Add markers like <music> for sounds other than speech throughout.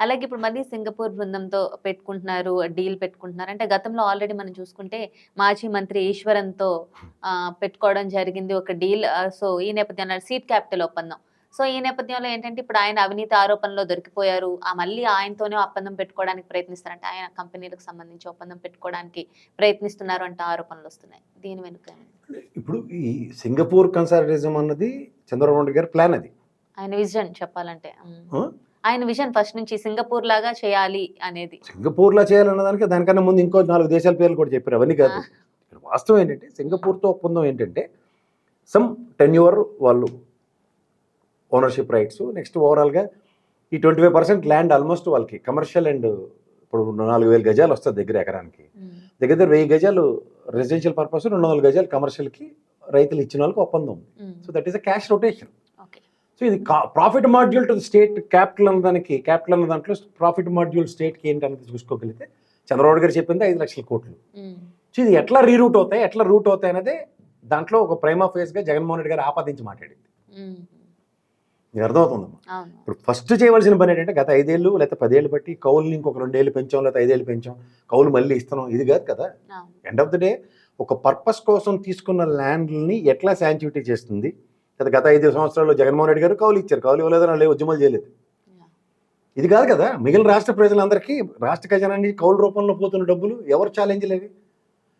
అలాగే ఇప్పుడు మళ్ళీ సింగపూర్ బృందంతో పెట్టుకుంటున్నారు డీల్ పెట్టుకుంటున్నారు. అంటే గతంలో ఆల్రెడీ మనం చూసుకుంటే మాజీ మంత్రి ఈశ్వరన్తో పెట్టుకోవడం జరిగింది ఒక డీల్. సో ఈ నేపథ్యంలో సీట్ క్యాపిటల్ ఒప్పందం. సో ఈ నేపథ్యంలో ఏంటంటే ఇప్పుడు ఆయన అవినీతి ఆరోపణలో దొరికిపోయారు. ఆ మళ్ళీ ఆయనతోనే ఒప్పందం పెట్టుకోవడానికి ప్రయత్నిస్తారంటే. ఆయన కంపెనీలకు సంబంధించి ఒప్పందం పెట్టుకోవడానికి ప్రయత్నిస్తున్నారు అంటే ఆరోపణలు వస్తున్నాయి. దీని వెనుక? ఇప్పుడు ఈ సింగపూర్ కన్సర్వేటిజం అన్నది చంద్రబాబు నాయుడు గారి ప్లాన్ అది. ఆయన విజన్ చెప్పాలంటే? ఆయన విజన్ ఫస్ట్ నుంచి సింగపూర్ లాగా చేయాలి అనేది. సింగపూర్లో చేయాలన్న దానికి దానికన్నా ముందు ఇంకో నాలుగు దేశాల పేర్లు కూడా చెప్పారు అవన్నీ కాదు. వాస్తవం ఏంటంటే సింగపూర్తో ఒప్పందం ఏంటంటే సమ్ టెన్యూర్ వాళ్ళు ఓనర్షిప్ రైట్స్ నెక్స్ట్ ఓవరాల్గా ఈ twenty five percent land almost వాళ్ళకి కమర్షియల్ అండ్ ఇప్పుడు నాలుగు వేల గజాలు వస్తుంది దగ్గర ఎకరానికి. దగ్గర దగ్గర వెయ్యి గజాలు రెసిడెన్షియల్ పర్పస్ రెండు వందల గజాలు కమర్షియల్కి రైతులు ఇచ్చిన వాళ్ళకి ఒప్పందం ఉంది. So that is a cash rotation. So ఇది profit module to state capital అన్న దానికి క్యాపిటల్ అన్న దాంట్లో ప్రాఫిట్ మాడ్యూల్ స్టేట్కి ఏంటి అన్నది చూసుకోగలిగితే చంద్రబాబు గారు చెప్పింది ఐదు లక్షల కోట్లు. సో ఇది ఎట్లా రీరూట్ అవుతాయి ఎట్లా రూట్ అవుతాయి అనేది దాంట్లో ఒక ప్రైమా ఫేస్గా జగన్మోహన్ రెడ్డి గారు ఆపాదించి మాట్లాడింది. ఇది అర్థమవుతుందమ్మా? ఇప్పుడు ఫస్ట్ చేయవలసిన పని ఏంటంటే గత ఐదేళ్ళు లేకపోతే పదేళ్ళు బట్టి కౌలుని ఇంకొక రెండేళ్ళు పెంచాం లేకపోతే ఐదేళ్ళు పెంచాం కౌలు మళ్ళీ ఇస్తున్నాం ఇది కాదు కదా? ఎండ్ ఆఫ్ ద డే ఒక పర్పస్ కోసం తీసుకున్న ల్యాండ్ని ఎట్లా శాంచువిటీ చేస్తుంది? కదా గత ఐదు సంవత్సరాల్లో జగన్మోహన్ రెడ్డి గారు కౌలు ఇచ్చారు. కౌలు ఇవ్వలేదని వాళ్ళు ఏ ఉద్యమాలు చేయలేదు. ఇది కాదు కదా. మిగిలిన రాష్ట్ర ప్రజలందరికీ రాష్ట్ర ఖజానా నుంచి కౌలు రూపంలో పోతున్న డబ్బులు ఎవరు ఛాలెంజ్ లేవి?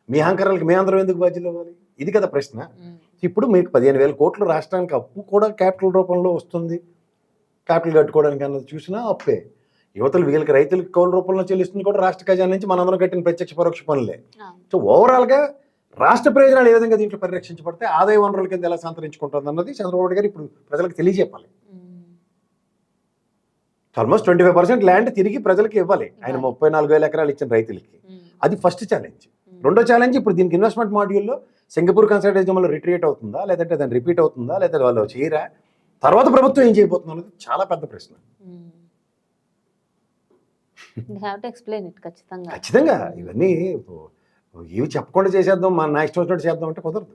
మీ అహంకారాలకు మీ అందరం ఎందుకు బాధ్యులు అవ్వాలి? ఇది కదా ప్రశ్న. ఉమ్. ఇప్పుడు మీకు పదిహేను వేల కోట్లు రాష్ట్రానికి అప్పు కూడా క్యాపిటల్ రూపంలో వస్తుంది. క్యాపిటల్ కట్టుకోవడానికి అన్నది చూసినా అప్పే. యువతలు వీళ్ళకి రైతులకు కౌలు రూపంలో చెల్లిస్తుంది కూడా రాష్ట్ర ఖజానా నుంచి మనందరం కట్టిన ప్రత్యక్ష పరోక్ష పనులే. సో ఓవరాల్గా రాష్ట్ర ప్రయోజనాలు ఏ విధంగా దీంట్లో పరిరక్షించబడితే ఆదాయ వనరుల కింద ఎలా సంతరించుకుంటుంది అన్నది చంద్రబాబు నాయుడు గారు ఇప్పుడు ప్రజలకు తెలియజెప్పాలి. Almost twenty five percent land తిరిగి ప్రజలకు ఇవ్వాలి ఆయన. ముప్పై నాలుగు వేల ఎకరాలు ఇచ్చిన రైతులకి. అది ఫస్ట్ ఛాలెంజ్. రెండో ఛాలెంజ్ ఇప్పుడు దీనికి ఇన్వెస్ట్మెంట్ మాడ్యూల్లో సింగపూర్ కన్సల్టేజంలో రిట్రీట్ అవుతుందా లేదంటే దాన్ని రిపీట్ అవుతుందా లేదా వాళ్ళు చేయరా తర్వాత ప్రభుత్వం ఏం చేయబోతుంది అనేది చాలా పెద్ద ప్రశ్న <laughs> ఖచ్చితంగా ఖచ్చితంగా ఇవన్నీ ఇప్పుడు ఇవి చెప్పకుండా చేసేద్దాం మన నా ఇష్టం వచ్చినట్టు చేద్దాం అంటే కుదరదు.